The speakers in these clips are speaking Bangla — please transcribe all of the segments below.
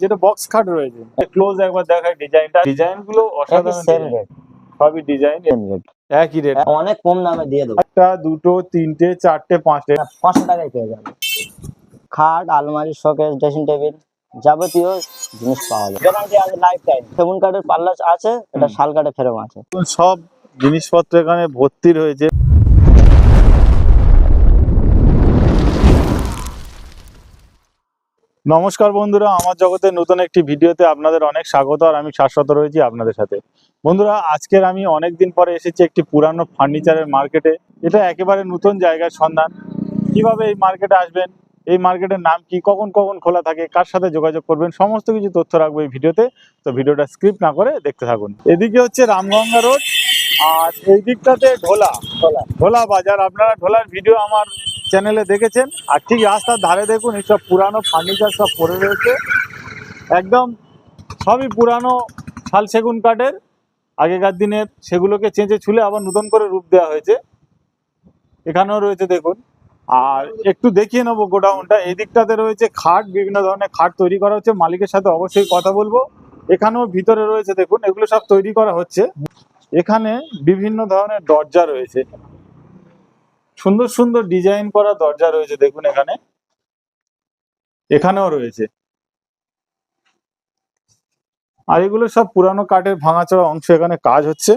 যেটা বক্স খাট রয়েছে। ক্লোজ একবার দেখায় ডিজাইনটা ডিজাইনগুলো অসাধারণ সেম রেট সবই ডিজাইন সেম রেট একই রেট অনেক কম দামে দিয়ে দেবো। একটা দুটো তিনটে চারটে পাঁচটে। পাঁচশো টাকায় পেয়ে যাবে। খাট আলমারি শোকেস ড্রেসিং টেবিল যাবতীয় জিনিস পাওয়া যায়। গ্যারান্টি আছে লাইফ টাইম সেগুন কাঠের পাল্লা আছে এটা শাল কাঠের ফেরম আছে। সব জিনিসপত্র এখানে ভর্তি রয়েছে। নমস্কার বন্ধুরা, আমার জগতের নতুন একটি ভিডিওতে আপনাদের অনেক স্বাগত আর আমি শাশ্বত রয়েছি আপনাদের সাথে। বন্ধুরা, আজকের আমি অনেক দিন পরে এসেছি একটি পুরানো ফার্নিচারের মার্কেটে। এটা একেবারে নতুন জায়গার সন্ধান। কীভাবে এই মার্কেটে আসবেন? এই মার্কেটের নাম কি? কখন কখন খোলা থাকে? কার সাথে যোগাযোগ করবেন? সমস্ত কিছু তথ্য রাখব এই ভিডিওতে। তো ভিডিওটা স্ক্রিপ্ট না করে দেখতে থাকুন। এদিকে হচ্ছে রামগঙ্গা রোড। আর এই দিকটাতে ঢোলা খোলা ঢোলা বাজার। আপনারা ঢোলার ভিডিও আমার চ্যানেলে দেখেছেন। আর ঠিক রাস্তার ধারে দেখুন এইসব পুরানো ফার্নিচার সব পড়ে রয়েছে। একদম সবই পুরানো শাল সেগুন কাঠের। আগেকার দিনের সেগুলোকে চেঁচে ছুলে আবার নতুন করে রূপ দেওয়া হয়েছে। এখানেও রয়েছে, দেখুন। আর একটু দেখিয়ে নেব গোডাউনটা। এই দিকটাতে রয়েছে খাট, বিভিন্ন ধরনের খাট তৈরি করা হচ্ছে। মালিকের সাথে অবশ্যই কথা বলব। এখানেও ভিতরে রয়েছে, দেখুন। এগুলো সব তৈরি করা হচ্ছে। এখানে বিভিন্ন ধরনের দরজা রয়েছে। সুন্দর সুন্দর ডিজাইন করা দরজা রয়েছে, দেখুন এখানে। এখানেও রয়েছে। আর এগুলো সব পুরানো কাঠের ভাঙাচোরা অংশ, এখানে কাজ হচ্ছে।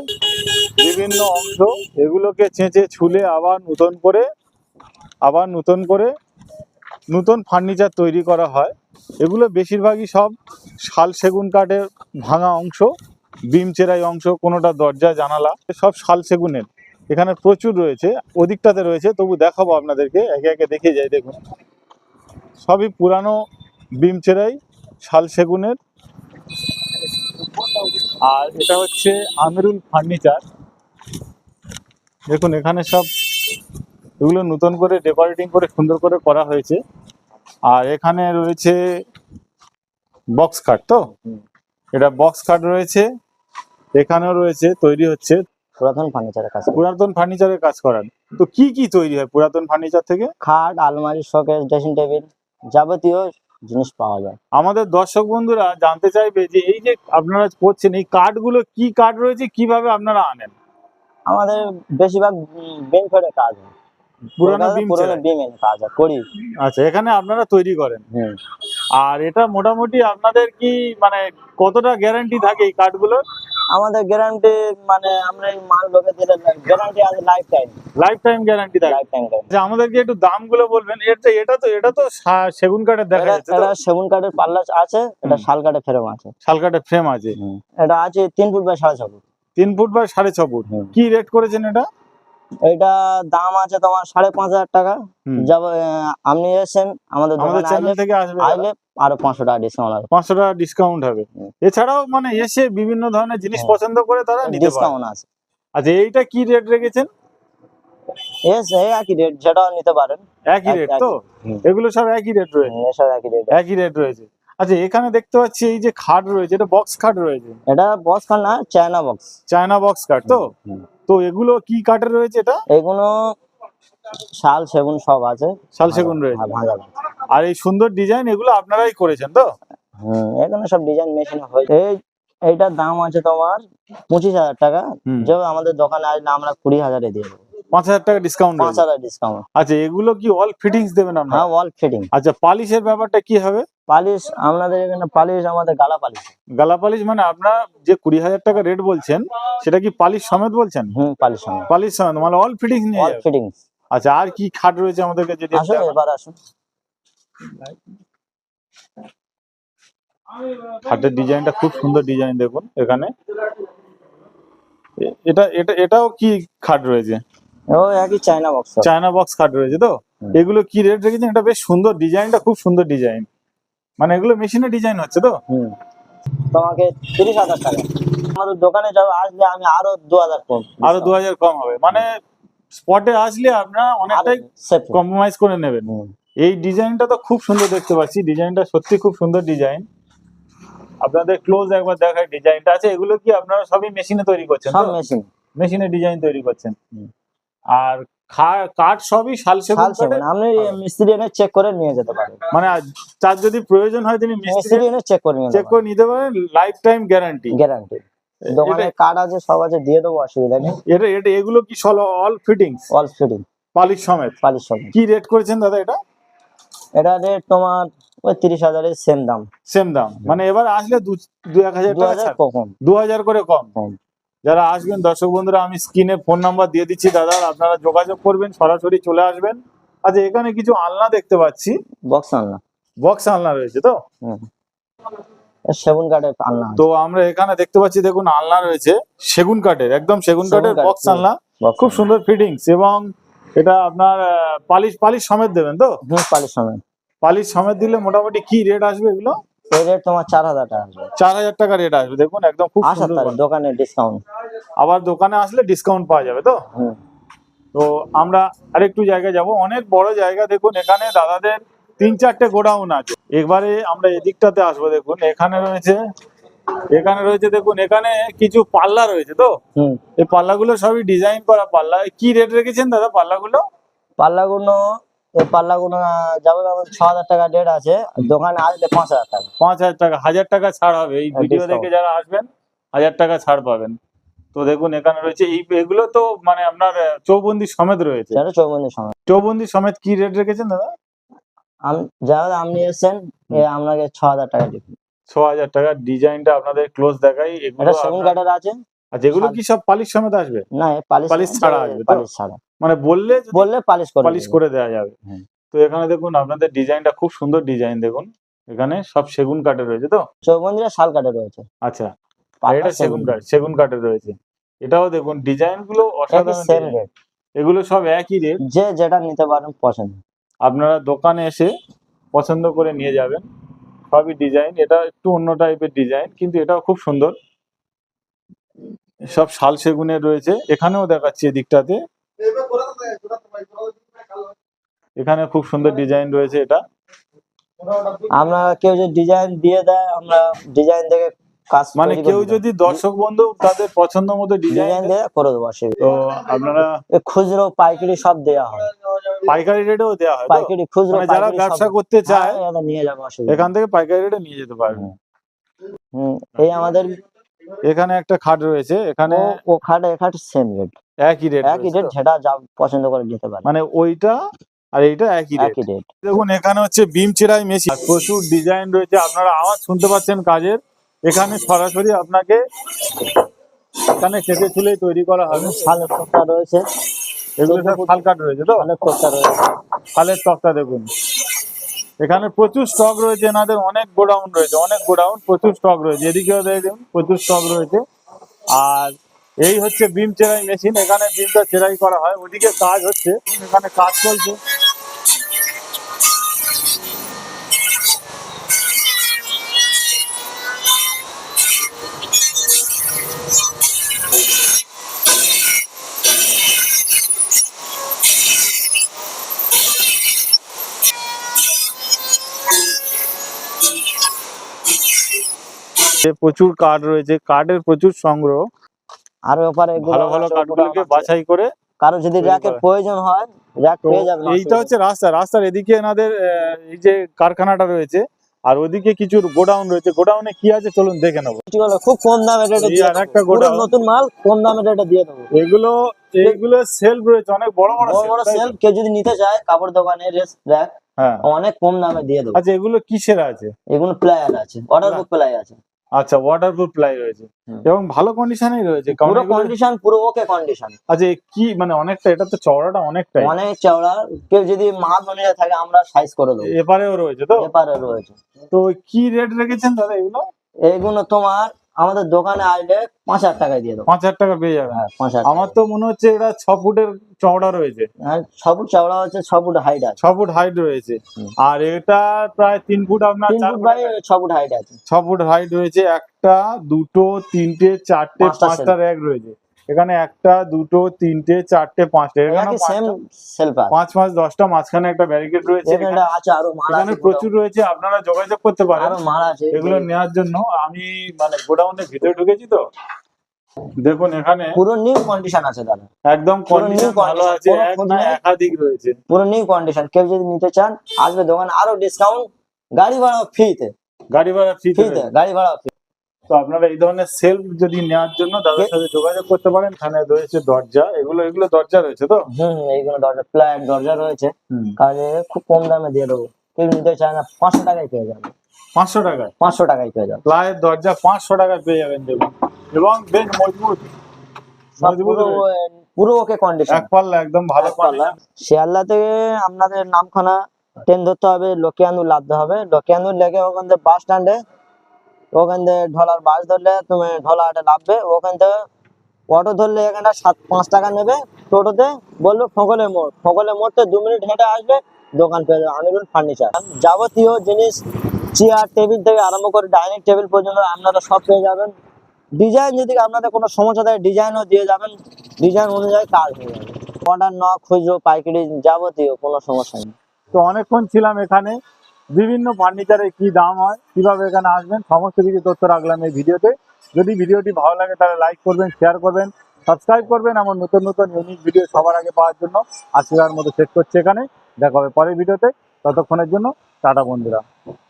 বিভিন্ন অংশ এগুলোকে চেঁচে, ছুলে আবার নতুন করে, আবার নতুন করে নতুন ফার্নিচার তৈরি করা হয়। এগুলো বেশিরভাগই সব শাল সেগুন কাঠের ভাঙা অংশ। বিম চেরাই অংশ কোনোটা দরজা জানালা সব শাল সেগুনের। এখানে প্রচুর রয়েছে ওদিকটাতে রয়েছে তবু দেখাবো আপনাদেরকে একে একে দেখে যাই দেখুন। সবই পুরানো বিম চেরাই শাল সেগুনের। আর এটা হচ্ছে আমিরুল ফার্নিচার। দেখুন এখানে সব এগুলো নতুন করে ডেকোরেটিং করে সুন্দর করে করা হয়েছে। আর এখানে রয়েছে বক্স কাট তো? এটা বক্স কাট রয়েছে। এখানেও রয়েছে তৈরি হচ্ছে। পুরাতন ফার্নিচারের কাছে পুরাতন ফার্নিচারের কাজ করান। তো কি কি তৈরি হয় পুরাতন ফার্নিচার থেকে? খাট আলমারি শোকেস ড্রেসিং টেবিল যাবতীয় জিনিস পাওয়া যায়। আমাদের দর্শক বন্ধুরা জানতে চাইবে যে এই যে আপনারা করছেন এই কাঠগুলো কি কাঠ রয়েছে কীভাবে আপনারা আনেন? আমাদের বেশিরভাগ বিম কাজ হয়। পুরানো বিম পুরোনো। বিম কাজ করি। আচ্ছা এখানে আপনারা তৈরি করেন। হুম। আর এটা মোটামুটি আপনাদের কি মানে কতটা গ্যারান্টি থাকে এই কাঠগুলোর? আমাদের গ্যারান্টি মানে আমরা এই মাল লোকে দিলে গ্যারান্টি আছে life time life time guarantee থাকে লাইফ টাইম আচ্ছা আমাদেরকে একটু দামগুলো বলবেন। এটা এটা তো এটা তো সেগুন কাঠের দেখা যাচ্ছে এটা সেগুন কাঠের পাল্লা আছে এটা শাল কাঠের ফ্রেম আছে। শাল কাঠের ফ্রেম আছে। এটা আছে তিন ফুট বাই সাড়ে ছ ফুট। তিন ফুট বাই সাড়ে ছ ফুট। কি রেট করেছেন এটা? এটা দাম আছে তোমার সাড়ে পাঁচ হাজার টাকা। যাব আপনি এসেছেন আমাদের দোকানে চ্যানেল থেকে আসবে। আইলে আরও পাঁচশো টাকা ডিসকাউন্ট হবে পাঁচশো টাকা ডিসকাউন্ট হবে। এছাড়াও মানে এসে বিভিন্ন ধরনের জিনিস হ্যাঁ। পছন্দ করে তারা ডিসকাউন্ট আছে। আচ্ছা এইটা কি রেট রেখেছেন? একই রেট যেটাও নিতে পারেন। একই রেট তো? এগুলো সব একই রেট রয়েছে? এসব একই রেট একই রেট রয়েছে। আচ্ছা এখানে দেখতে পাচ্ছি এই যে খাট রয়েছে এটা বক্স খাট রয়েছে? এটা বক্স না চায়না বক্স চায়না বক্স কাঠ তো? তো এগুলো কি কাঠের রয়েছে এটা? এগুলো শাল সেগুন সব আছে। শাল সেগুন রয়েছে। হ্যাঁ, ভাঙা ভাঙা। আর এই সুন্দর ডিজাইন এগুলো আপনারাই করেছেন তো? হুম এখানে সব ডিজাইন মেশিন হয়। এই এইটার দাম আছে তোমার পঁচিশ হাজার টাকা। যে আমাদের দোকানে আসলে আমরা কুড়ি হাজারে দিয়ে দেবো। পাঁচ হাজার টাকা ডিসকাউন্ট পাঁচ হাজার ডিসকাউন্ট আচ্ছা এগুলো কি অল ফিটিংস দেবেন আপনারা? হ্যাঁ ফিটিং আচ্ছা পালিশের ব্যাপারটা কি হবে? পালিশ আমাদের এখানে পালিশ আমাদের গালা পালিশ। গালা পালিশ মানে আপনারা যে কুড়ি হাজার টাকা রেট বলছেন সেটা কি পালিশ সমেত বলছেন? হুম পালিশ সঙ্গে পালিশ সমেত মানে অল ফিটিংস নিয়ে ওয়াল যাবে। ফিটিং আচ্ছা আর কি খাট রয়েছে আমাদেরকে যদি আসুন এবার আসুন। খাটের ডিজাইনটা খুব সুন্দর ডিজাইন দেখুন এখানে। এটা এটা এটাও কি খাট রয়েছে? ও একই চায়না বক্স চায়না বক্স খাট রয়েছে তো? এগুলো কি রেট রেখেছেন? এটা বেশ সুন্দর ডিজাইনটা খুব সুন্দর ডিজাইন। মানে এগুলো মেশিনে ডিজাইন হচ্ছে তো? তোমাকে তিরিশ হাজার টাকা। আমাদের দোকানে যাবে আসলে আমি আরও দু হাজার কম। আরও দু হাজার কম হবে। মানে স্পটে আসলে আপনারা অনেকটাই কম্প্রোমাইজ করে নেবেন। এই ডিজাইনটা তো খুব সুন্দর দেখতে পাচ্ছি। ডিজাইনটা সত্যি খুব সুন্দর ডিজাইন। আপনাদের ক্লোজ একবার দেখায় ডিজাইনটা আছে। এগুলো কি আপনারা সবই মেশিনে তৈরি করছেন সব মেশিন মেশিনে ডিজাইন তৈরি করছেন। আর কাঠ সবই শাল সেগুন কাঠের? আপনি মিস্ত্রি এনে চেক করে নিয়ে যেতে পারেন। মানে তার যদি প্রয়োজন হয় তিনি মিস্ত্রি মিস্ত্রি এনে চেক করে নিয়ে চেক করে নিতে পারেন। লাইফ টাইম গ্যারান্টি গ্যারান্টি দোকানে কার্ড আছে সব আছে দিয়ে দেবো অসুবিধা নেই। এটা এটা এগুলো কি সল all fittings all fitting polish সমেত? পালিশ সব কি রেট করেছেন দাদা এটা? এটা রেট তোমার ওই তিরিশ হাজারের সেম দাম। সেম দাম। মানে এবার আসলে দু এক হাজার টাকা কখন দু হাজার করে কম। কম। যারা আসবেন দর্শক বন্ধুরা আমি স্ক্রিনে ফোন নাম্বার দিয়ে দিচ্ছি দাদা আপনারা যোগাযোগ করবেন সরাসরি চলে আসবেন। আচ্ছা এখানে কিছু আলনা দেখতে পাচ্ছি। বক্স আলনা। বক্স আলনা রয়েছে তো? হুম। সেগুন কাঠের আনলা তো আমরা এখানে দেখতে পাচ্ছি দেখুন আলনা রয়েছে সেগুন কাঠের একদম সেগুন কাঠের বক্স আলনা। খুব সুন্দর ফিটিংস এবং এটা আপনার পালিশ পালিশ সমেত দেবেন তো? পালিশ সময় পালিশ সমেত দিলে মোটামুটি কি রেট আসবে এগুলো? এই রেট তোমার চার হাজার টাকা চার হাজার টাকা রেট আসবে দেখুন একদম খুব আসার সুন্দর দোকানে ডিসকাউন্ট আবার দোকানে আসলে ডিসকাউন্ট পাওয়া যাবে তো? তো আমরা আরেকটু জায়গায় যাব। অনেক বড় জায়গা দেখুন এখানে দাদাদের তিন চারটে গোডাউন আছে। এবারে আমরা এদিকটাতে আসব দেখুন এখানে রয়েছে এখানে রয়েছে দেখুন এখানে কিছু পাল্লা রয়েছে তো? এই পাল্লাগুলো সবই ডিজাইন করা পাল্লা। কি রেট রেখেছেন দাদা পাল্লাগুলো? পাল্লাগুলো পাল্লাগুলো যাবে ছ হাজার টাকা রেট আছে। দোকানে আসলে পাঁচ হাজার টাকা। পাঁচ হাজার টাকা হাজার টাকা ছাড় হবে। এই ভিডিও দেখে যারা আসবেন হাজার টাকা ছাড় পাবেন। তো দেখুন এখানে রয়েছে এই এগুলো তো মানে আপনার চৌবন্দি সমেত রয়েছে। চৌবন্দি সমেত। কি রেট রেখেছেন দাদা? যারা আপনি এসেছেন আপনাকে ছ হাজার টাকা দিবেন ছ হাজার টাকা ডিজাইনটা আপনাদের ক্লোজ দেখাই এটা সেগুন কাঠের আছে। আচ্ছা এগুলো কি সব পালিশ সমেত আসবে? না পালিশ পালিশ ছাড়া আসবে পালিশ ছাড়া। মানে বললে বললে পালিশ করে পালিশ করে দেওয়া যাবে। তো এখানে দেখুন আপনাদের ডিজাইনটা খুব সুন্দর ডিজাইন দেখুন। এখানে সব সেগুন কাঠের রয়েছে তো? চৌবন্দিরা শাল কাঠে রয়েছে। আচ্ছা আর এটা সেগুন। কাঠ সেগুন রয়েছে। এটাও দেখুন ডিজাইনগুলো অসাধারণ। এগুলো সব একই রেট যে যেটা নিতে পারেন পছন্দ। আপনারা দোকানে এসে পছন্দ করে নিয়ে যাবেন। সবই ডিজাইন এটা একটু অন্য টাইপের ডিজাইন কিন্তু এটাও খুব সুন্দর। সব শাল সেগুনের রয়েছে। এখানেও দেখাচ্ছি এদিকটাতে। এখানে খুব সুন্দর ডিজাইন রয়েছে এটা। আমরা কেউ যদি ডিজাইন দিয়ে দেয়, আমরা ডিজাইন দেখে মানে কেউ যদি দর্শক বন্ধু তাদের পছন্দ মতো ডিজাইন করে দেবো তো আপনারা খুচরো পাইকারি সব দেওয়া হয়। পাইকারি রেটেও দেওয়া হয় পাইকারি খুচরো মানে যারা ব্যবসা করতে চায় হ্যাঁ, নিয়ে যাব এখান থেকে পাইকারি রেটে নিয়ে যেতে পারবে। হুম। এই আমাদের এখানে একটা খাট রয়েছে এখানে ও খাট এ খাট সেম রেট একই রেট একই রেট যেটা যা পছন্দ করে নিতে পারে। মানে ওইটা আর এইটা একই রেট দেখুন এখানে হচ্ছে বিম চেরাই মেশিন। প্রচুর ডিজাইন রয়েছে। আপনারা আওয়াজ শুনতে পাচ্ছেন কাজের। এখানে সরাসরি আপনাকে এখানে কেটে চুলেই তৈরি করা হবে। শালের তক্তা রয়েছে। এগুলো সব শাল কাঠ রয়েছে তো? শালের তক্তা রয়েছে। শালের তক্তা দেখুন। এখানে প্রচুর স্টক রয়েছে এনাদের অনেক গোডাউন রয়েছে অনেক গোডাউন প্রচুর স্টক রয়েছে। এদিকেও দেখুন প্রচুর স্টক রয়েছে। আর এই হচ্ছে বিম চেরাই মেশিন এখানে বিমটা চেরাই করা হয়। ওদিকে কাজ হচ্ছে এখানে কাজ চলছে। প্রচুর কার্ড রয়েছে কাঠের প্রচুর সংগ্রহ। আর ওপারে ভালো ভালো কাঠগুলোকে বাছাই করে কারও যদি র্যাকের প্রয়োজন হয় র্যাক পেয়ে যাবেন এইটা হচ্ছে রাস্তা রাস্তার এদিকে এনাদের এই যে কারখানাটা রয়েছে আর ওদিকে কিছু গোডাউন রয়েছে। গোডাউনে কি আছে চলুন দেখে নেব। কি খুব কম দামে রেটে দিয়ে। একটা গোডাউন। নতুন মাল কম দামে রেটে দিয়ে দেবো। এগুলো এইগুলো সেলফ রয়েছে অনেক বড় বড় বড় বড় shelf, তাই তো? সেল কেউ যদি নিতে চায় কাপড় দোকানে রেস র্যাক হ্যাঁ। অনেক কম দামে দিয়ে দেবো। আচ্ছা এগুলো কিসের আছে? এগুলো প্লায়ার আছে অর্ডার বুক প্লাই আছে। আচ্ছা ওয়াটারপ্রুফ প্লাই রয়েছে। এবং ভালো কন্ডিশনেই রয়েছে পুরো কন্ডিশন পুরো ওকে কন্ডিশন আচ্ছা কি মানে অনেকটা এটা তো চওড়াটা অনেকটাই। অনেক চওড়া কেউ যদি মাল অনুযায়ী থাকে আমরা সাইজ করে দেবো। এপারেও রয়েছে তো? এপারে রয়েছে। তো কি রেট রেখেছেন দাদা এগুলো? এগুলো তোমার আমাদের দোকানে আসলে পাঁচ হাজার টাকায় দিয়ে দেবো। পাঁচ হাজার টাকা পেয়ে যাবে। হ্যাঁ পাঁচ হাজার আমার তো মনে হচ্ছে এটা ছ ফুটের চওড়া রয়েছে। হ্যাঁ ছ ফুট চওড়া হচ্ছে ছ ফুট হাইট আছে। ছ ফুট হাইট রয়েছে। আর এটা প্রায় তিন ফুট আপনার তিন ফুট বাই ছ ফুট হাইট আছে। ছ ফুট হাইট রয়েছে একটা দুটো তিনটে চারটে পাঁচটা পাঁচটা র্যাক রয়েছে। এখানে একটা দুটো তিনটে চারটে পাঁচটা এখানে পাঁচ পাঁচ দশটা মাঝখানে একটা ব্যারিকেড রয়েছে এখানে প্রচুর রয়েছে আপনারা যোগাযোগ করতে পারেন। এগুলো। নেওয়ার জন্য আমি মানে গোডাউনের ভিতরে ঢুকেছি তো। দেখুন এখানে পুরো নিউ কন্ডিশন আছে দাদা একদম পুরো কন্ডিশন ভালো আছে এক না একাধিক রয়েছে। পুরো নিউ কন্ডিশন কেউ যদি নিতে চান আসবে দোকান আরও ডিসকাউন্ট গাড়ি ভাড়া ফ্রিতে গাড়ি ভাড়া ফ্রি ফ্রিতে গাড়ি ভাড়া। তো আপনারা এই ধরনের সেলফ যদি নেওয়ার জন্য দাদার সাথে যোগাযোগ করতে পারেন এখানে রয়েছে দরজা এগুলো এগুলো দরজা রয়েছে তো? হুম এইগুলো দরজা ফ্ল্যাট দরজা রয়েছে। কাজে খুব কম দামে দিয়ে দেবো। কেউ নিতে চায় না পাঁচশো টাকায় পেয়ে যাবে। পাঁচশো টাকায়? পাঁচশো টাকায় পেয়ে যাবে। প্লায়ের দরজা পাঁচশো টাকায় পেয়ে যাবেন দেখুন। এবং বেশ মজবুত। পুরো ওকে কন্ডিশন এক পাল্লা একদম ভালো পাল্লা। শিয়ালদা থেকে আপনাদের নামখানা ট্রেন ধরতে হবে লকিয়ান্দুর লাদতে হবে। লকিয়ান্দুর লেগে ওখান থেকে বাস স্ট্যান্ডে ওখান থেকে ঢলার বাস ধরলে তুমি ঢলাটা নামবে, ওখান থেকে অটো ধরলে এখানটা সাত, পাঁচ টাকা নেবে টোটোতে, বলবে ফোকলে মোড়। ফোকলে মোড় থেকে দু মিনিট হেঁটে আসবে, দোকান পেয়ে যাবে। আমিরুল ফার্নিচার। যাবতীয় জিনিস, চেয়ার, টেবিল থেকে আরম্ভ করে ডাইনিং টেবিল পর্যন্ত আপনারা সব পেয়ে যাবেন। ডিজাইন যদি আপনাদের কোনো সমস্যা থাকে, ডিজাইনও দিয়ে যাবেন। ডিজাইন অনুযায়ী কাজ হয়ে যাবে। অর্ডার ন খুচরো, পাইকারি যাবতীয় কোনো সমস্যা নেই। তো অনেকক্ষণ ছিলাম এখানে। বিভিন্ন ফার্নিচারে কি দাম হয়, কীভাবে এখানে আসবেন, সমস্ত কিছু তথ্য রাখলাম এই ভিডিওতে। যদি ভিডিওটি ভালো লাগে তাহলে লাইক করবেন শেয়ার করবেন সাবস্ক্রাইব করবেন, আমার নতুন নতুন ইউনিক ভিডিও সবার আগে পাওয়ার জন্য আশীর্বাদ মতো শেষ করছে এখানে। দেখা হবে পরের ভিডিওতে। ততক্ষণের জন্য টাটা বন্ধুরা।